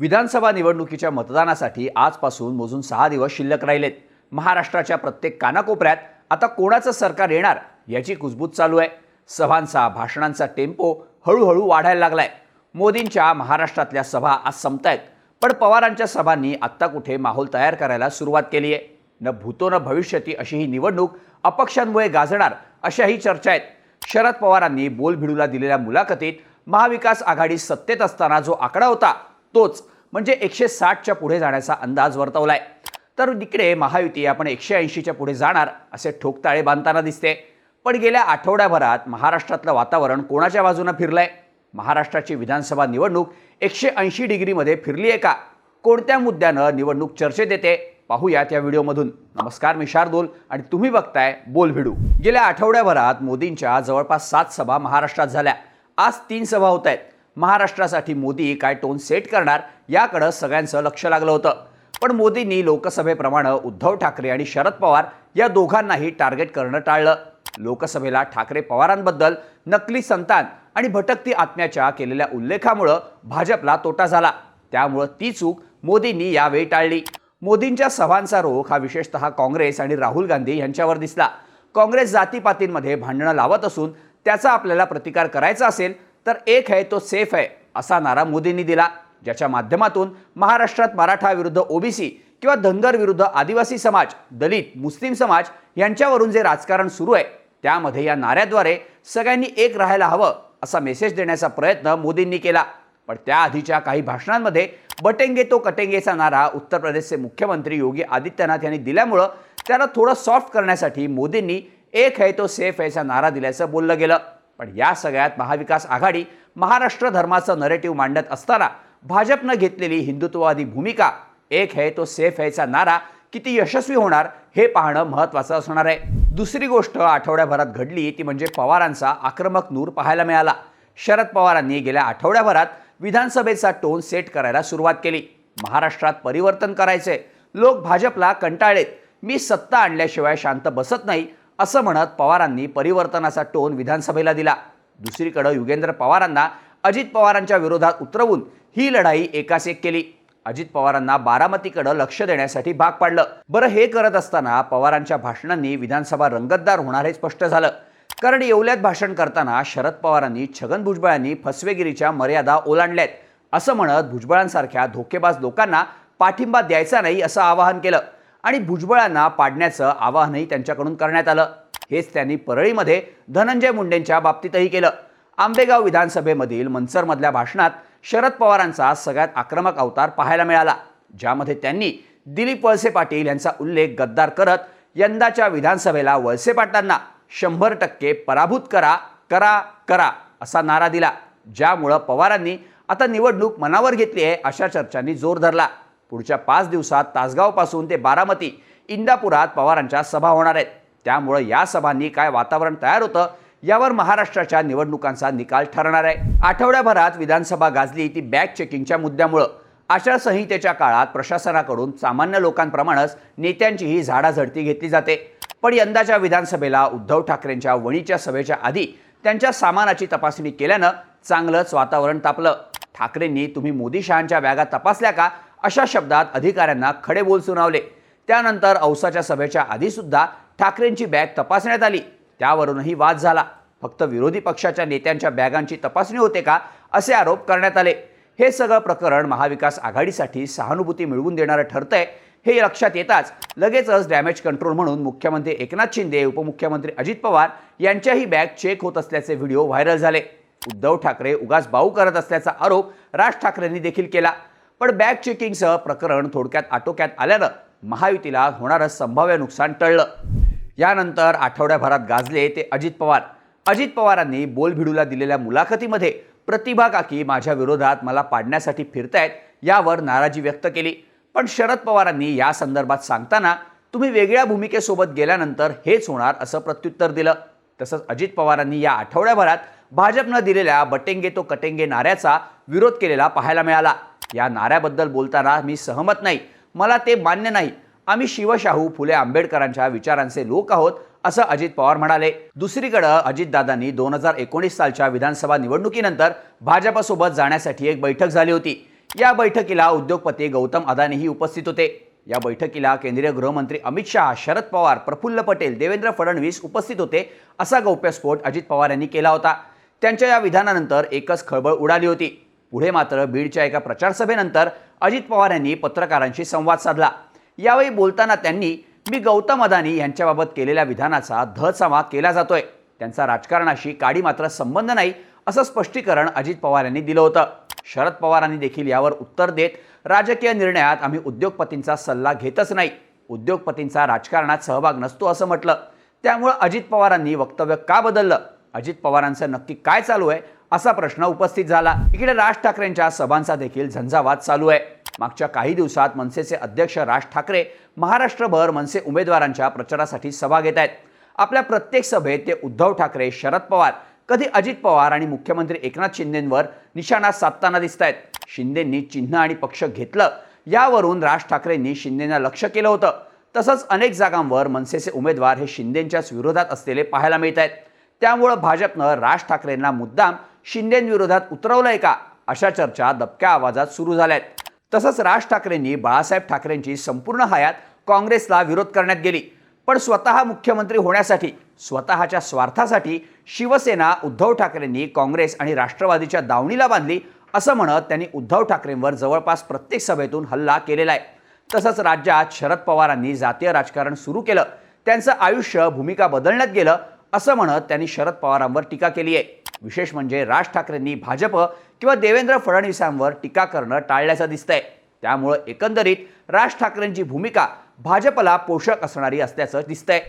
विधानसभा निवडणुकीच्या मतदानासाठी आजपासून मोजून सहा दिवस शिल्लक राहिलेत. महाराष्ट्राच्या प्रत्येक कानाकोपऱ्यात आता कोणाचं सरकार येणार याची कुजबूज चालू आहे. सभांचा भाषणांचा टेम्पो हळूहळू वाढायला लागलाय. मोदींच्या महाराष्ट्रातल्या सभा आज संपतायत पण पवारांच्या सभांनी आत्ता कुठे माहोल तयार करायला सुरुवात केली आहे न भूतो न भविष्यती अशी ही निवडणूक अपक्षांमुळे गाजणार अशाही चर्चा आहेत. शरद पवारांनी बोलभिडूला दिलेल्या मुलाखतीत महाविकास आघाडी सत्तेत असताना जो आकडा होता तोच म्हणजे एकशे साठच्या पुढे जाण्याचा अंदाज वर्तवलाय. तर इकडे महायुती आपण एकशे ऐंशीच्या पुढे जाणार असे ठोकताळे बांधताना दिसते. पण गेल्या आठवड्याभरात महाराष्ट्रातलं वातावरण कोणाच्या बाजूनं फिरलंय? महाराष्ट्राची विधानसभा निवडणूक एकशे ऐंशी डिग्रीमध्ये फिरली आहे का? कोणत्या मुद्द्यानं निवडणूक चर्चेत येते? पाहूयात या व्हिडिओमधून. नमस्कार मी शार्दूल आणि तुम्ही बघताय बोल भिडू. गेल्या आठवड्याभरात मोदींच्या जवळपास सात सभा महाराष्ट्रात झाल्या. आज तीन सभा होत आहेत. महाराष्ट्रासाठी मोदी काय टोन सेट करणार याकडं सगळ्यांचं लक्ष लागलं होतं. पण मोदींनी लोकसभेप्रमाणे उद्धव ठाकरे आणि शरद पवार या दोघांनाही टार्गेट करणं टाळलं. लोकसभेला ठाकरे पवारांबद्दल नकली संतान आणि भटकती आत्म्याच्या केलेल्या उल्लेखामुळं भाजपला तोटा झाला. त्यामुळं ती चूक मोदींनी यावेळी टाळली. मोदींच्या सभांचा रोख हा विशेषतः काँग्रेस आणि राहुल गांधी यांच्यावर दिसला. काँग्रेस जातीपातींमध्ये भांडणं लावत असून त्याचा आपल्याला प्रतिकार करायचा असेल तर एक आहे तो सेफ आहे असा नारा मोदींनी दिला. ज्याच्या माध्यमातून महाराष्ट्रात मराठा विरुद्ध ओबीसी किंवा धनगर विरुद्ध आदिवासी समाज दलित मुस्लिम समाज यांच्यावरून जे राजकारण सुरू आहे त्यामध्ये या नाऱ्याद्वारे सगळ्यांनी एक राहायला हवं असा मेसेज देण्याचा प्रयत्न मोदींनी केला. पण त्याआधीच्या काही भाषणांमध्ये बटेंगे तो कटेंगेचा नारा उत्तर प्रदेशचे मुख्यमंत्री योगी आदित्यनाथ यांनी दिल्यामुळं त्याला थोडं सॉफ्ट करण्यासाठी मोदींनी एक है तो सेफ आहेचा नारा दिल्याचं बोललं गेलं. पण या सगळ्यात महाविकास आघाडी महाराष्ट्र धर्माचं नरेटिव्ह मांडत असताना भाजपनं घेतलेली हिंदुत्ववादी भूमिका एक है तो सेफ हैचा नारा किती यशस्वी होणार हे पाहणं महत्त्वाचं असणार आहे. दुसरी गोष्ट आठवड्याभरात घडली ती म्हणजे पवारांचा आक्रमक नूर पाहायला मिळाला. शरद पवारांनी गेल्या आठवड्याभरात विधानसभेचा टोन सेट करायला सुरुवात केली. महाराष्ट्रात परिवर्तन करायचे लोक भाजपला कंटाळलेत. मी सत्ता आणल्याशिवाय शांत बसत नाही. असं म्हणत पवारांनी परिवर्तनाचा टोन विधानसभेला दिला. दुसरीकडं युगेंद्र पवारांना अजित पवारांच्या विरोधात उतरवून ही लढाई एकास एक केली. अजित पवारांना बारामतीकडे लक्ष देण्यासाठी भाग पाडलं. बरं हे करत असताना पवारांच्या भाषणांनी विधानसभा रंगतदार होणार हे स्पष्ट झालं. कारण येवल्यात भाषण करताना शरद पवारांनी छगन भुजबळांनी फसवेगिरीच्या मर्यादा ओलांडल्यात. असं म्हणत भुजबळांसारख्या धोकेबाज लोकांना पाठिंबा द्यायचा नाही असं आवाहन केलं. आणि भुजबळांना पाडण्याचं आवाहनही त्यांच्याकडून करण्यात आलं. हेच त्यांनी परळीमध्ये धनंजय मुंडेंच्या बाबतीतही केलं. आंबेगाव विधानसभेमधील मनसरमधल्या भाषणात शरद पवारांचा सगळ्यात आक्रमक अवतार पाहायला मिळाला ज्यामध्ये त्यांनी दिलीप वळसे पाटील यांचा उल्लेख गद्दार करत यंदाच्या विधानसभेला वळसे पाटलांना शंभर टक्के पराभूत करा करा करा असा नारा दिला. ज्यामुळं पवारांनी आता निवडणूक मनावर घेतली आहे अशा चर्चांनी जोर धरला. पुढच्या पाच दिवसात तासगावपासून ते बारामती इंदापुरात पवारांच्या सभा होणार आहेत. त्यामुळं या सभांनी काय वातावरण तयार होतं यावर महाराष्ट्राच्या निवडणुकांचा निकाल ठरणार आहे. आठवड्याभरात विधानसभा गाजली ती बॅग चेकिंगच्या मुद्द्यामुळं. आचारसंहितेच्या काळात प्रशासनाकडून सामान्य लोकांप्रमाणेच नेत्यांचीही झाडाझडती घेतली जाते. पण यंदाच्या विधानसभेला उद्धव ठाकरेंच्या वणीच्या सभेच्या आधी त्यांच्या सामानाची तपासणी केल्यानं चांगलंच वातावरण तापलं. ठाकरेंनी तुम्ही मोदी शहांच्या बॅगा तपासल्या का? अशा शब्दात अधिकाऱ्यांना खडे बोल सुनावले. त्यानंतर औसाच्या सभेच्या आधीसुद्धा ठाकरेंची बॅग तपासण्यात आली. त्यावरूनही वाद झाला. फक्त विरोधी पक्षाच्या नेत्यांच्या बॅगांची तपासणी होते का असे आरोप करण्यात आले. हे सगळं प्रकरण महाविकास आघाडीसाठी सहानुभूती मिळवून देणारं ठरतंय हे लक्षात येताच लगेचच डॅमेज कंट्रोल म्हणून मुख्यमंत्री एकनाथ शिंदे उपमुख्यमंत्री अजित पवार यांच्याही बॅग चेक होत असल्याचे व्हिडिओ व्हायरल झाले. उद्धव ठाकरे उगाच बाऊ करत असल्याचा आरोप राज ठाकरेंनी देखील केला. पण बॅग चेकिंगसह प्रकरण थोडक्यात आटोक्यात आल्यानं महायुतीला होणारं संभाव्य नुकसान टळलं. यानंतर आठवड्याभरात गाजले ते अजित पवार. अजित पवारांनी बोलभिडूला दिलेल्या मुलाखतीमध्ये प्रतिभा काकी माझ्या विरोधात मला पाडण्यासाठी फिरतायत यावर नाराजी व्यक्त केली. पण शरद पवारांनी या संदर्भात सांगताना तुम्ही वेगळ्या भूमिकेसोबत गेल्यानंतर हेच होणार असं प्रत्युत्तर दिलं. तसंच अजित पवारांनी या आठवड्याभरात भाजपनं दिलेल्या बटेंगे तो कटेंगे नाऱ्याचा विरोध केलेला पाहायला मिळाला. या नाऱ्याबद्दल बोलताना मी सहमत नाही. मला ते मान्य नाही. आम्ही शिवशाहू फुले आंबेडकरांच्या विचारांचे लोक आहोत असं अजित पवार म्हणाले. दुसरीकडं अजितदादांनी दोन हजार एकोणीस सालच्या विधानसभा निवडणुकीनंतर भाजपसोबत जाण्यासाठी एक बैठक झाली होती. या बैठकीला उद्योगपती गौतम अदानीही उपस्थित होते. या बैठकीला केंद्रीय गृहमंत्री अमित शहा शरद पवार प्रफुल्ल पटेल देवेंद्र फडणवीस उपस्थित होते असा गौप्यस्फोट अजित पवार यांनी केला होता. त्यांच्या या विधानानंतर एकच खळबळ उडाली होती. पुढे मात्र बीडच्या एका प्रचारसभेनंतर अजित पवार यांनी पत्रकारांशी संवाद साधला. यावेळी बोलताना त्यांनी मी गौतम अदानी यांच्याबाबत केलेल्या विधानाचा धचामा केला जातोय. त्यांचा राजकारणाशी काडी मात्र संबंध नाही असं स्पष्टीकरण अजित पवार यांनी दिलं होतं. शरद पवारांनी देखील यावर उत्तर देत राजकीय निर्णयात आम्ही उद्योगपतींचा सल्ला घेतच नाही. उद्योगपतींचा राजकारणात सहभाग नसतो असं म्हटलं. त्यामुळं अजित पवारांनी वक्तव्य का बदललं? अजित पवारांचं नक्की काय चालू आहे? असा प्रश्न उपस्थित झाला. इकडे राज ठाकरेंच्या सभांचा देखील झंझावात चालू आहे. मागच्या काही दिवसात मनसेचे अध्यक्ष राज ठाकरे महाराष्ट्रभर मनसे उमेदवारांच्या प्रचारासाठी सभा घेत आहेत. आपल्या प्रत्येक सभेत ते उद्धव ठाकरे शरद पवार कधी अजित पवार आणि मुख्यमंत्री एकनाथ शिंदेंवर निशाणा साधताना दिसत आहेत शिंदेंनी चिन्ह आणि पक्ष घेतलं. यावरून राज ठाकरेंनी शिंदेंना लक्ष केलं होतं. तसंच अनेक जागांवर मनसेचे उमेदवार हे शिंदेंच्याच विरोधात असलेले पाहायला मिळत आहेत त्यामुळं भाजपनं राज ठाकरेंना मुद्दाम शिंदेंविरोधात उतरवलंय का? अशा चर्चा दबक्या आवाजात सुरू झाल्यात. तसंच राज ठाकरेंनी बाळासाहेब ठाकरेंची संपूर्ण हयात काँग्रेसला विरोध करण्यात गेली. पण स्वतः मुख्यमंत्री होण्यासाठी स्वतःच्या स्वार्थासाठी शिवसेना उद्धव ठाकरेंनी काँग्रेस आणि राष्ट्रवादीच्या दावणीला बांधली असं म्हणत त्यांनी उद्धव ठाकरेंवर जवळपास प्रत्येक सभेतून हल्ला केलेला आहे. तसंच राज्यात शरद पवारांनी जातीय राजकारण सुरू केलं. त्यांचं आयुष्य भूमिका बदलण्यात गेलं असं म्हणत त्यांनी शरद पवारांवर टीका केली आहे. विशेष म्हणजे राज ठाकरेंनी भाजप किंवा देवेंद्र फडणवीसांवर टीका करणं टाळल्याचं दिसतंय. त्यामुळं एकंदरीत राज ठाकरेंची भूमिका भाजपला पोषक असणारी असल्याचं दिसतंय.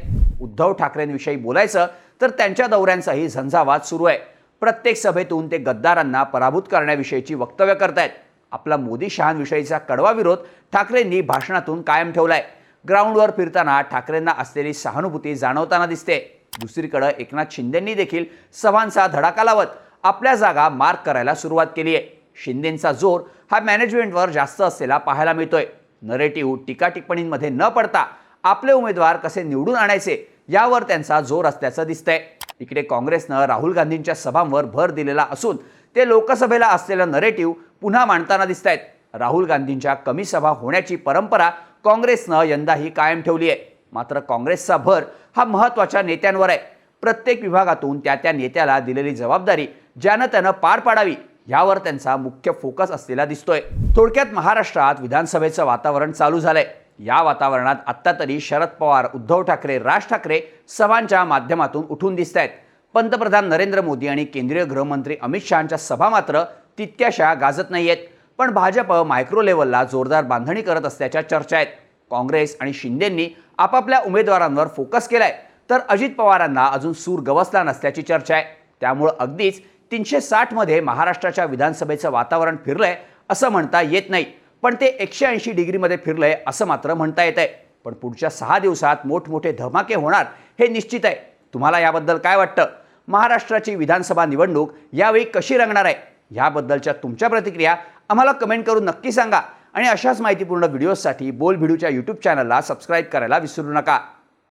उद्धव ठाकरेंविषयी बोलायचं तर त्यांच्या दौऱ्यांचाही झंझावात सुरू आहे. प्रत्येक सभेतून ते गद्दारांना पराभूत करण्याविषयीची वक्तव्य करतायत. आपला मोदी शहांविषयीचा कडवा विरोध ठाकरेंनी भाषणातून कायम ठेवलाय. ग्राउंडवर फिरताना ठाकरेंना असलेली सहानुभूती जाणवताना दिसते. दुसरीकडे एकनाथ शिंदेंनी देखील सभांचा धडाका लावत आपल्या जागा मार्क करायला सुरुवात केली आहे शिंदेंचा जोर हा मॅनेजमेंटवर जास्त असलेला पाहायला मिळतोय. नरेटिव्ह टीका टिप्पणींमध्ये न पडता आपले उमेदवार कसे निवडून आणायचे यावर त्यांचा जोर असल्याचं दिसतंय. इकडे काँग्रेसनं राहुल गांधींच्या सभांवर भर दिलेला असून ते लोकसभेला असलेलं नरेटिव्ह पुन्हा मांडताना दिसत आहेत राहुल गांधींच्या कमी सभा होण्याची परंपरा काँग्रेसनं यंदाही कायम ठेवली आहे. मात्र काँग्रेसचा भर हा महत्त्वाच्या नेत्यांवर आहे. प्रत्येक विभागातून त्या त्या नेत्याला दिलेली जबाबदारी ज्यानं त्यानं पार पाडावी यावर त्यांचा मुख्य फोकस असलेला दिसतोय. थोडक्यात महाराष्ट्रात विधानसभेचं वातावरण चालू झालंय. या वातावरणात आत्ता तरी शरद पवार उद्धव ठाकरे राज ठाकरे सभांच्या माध्यमातून उठून दिसत आहेत पंतप्रधान नरेंद्र मोदी आणि केंद्रीय गृहमंत्री अमित शहांच्या सभा मात्र तितक्याशा गाजत नाही आहेत पण भाजप मायक्रो लेवलला जोरदार बांधणी करत असल्याच्या चर्चा आहेत. काँग्रेस आणि शिंदेंनी आपापल्या उमेदवारांवर फोकस केलाय. तर अजित पवारांना अजून सूर गवसला नसल्याची चर्चा आहे. त्यामुळं अगदीच तीनशे साठमध्ये महाराष्ट्राच्या विधानसभेचं वातावरण फिरलंय असं म्हणता येत नाही. पण ते एकशे ऐंशी डिग्रीमध्ये फिरलंय असं मात्र म्हणता येत आहे पण पुढच्या सहा दिवसात मोठमोठे धमाके होणार हे निश्चित आहे. तुम्हाला याबद्दल काय वाटतं? महाराष्ट्राची विधानसभा निवडणूक यावेळी कशी रंगणार आहे? याबद्दलच्या तुमच्या प्रतिक्रिया आम्हाला कमेंट करून नक्की सांगा. आणि अशाच माहितीपूर्ण व्हिडिओजसाठी बोल व्हिडिओच्या यूट्यूब चॅनलला सबस्क्राईब करायला विसरू नका.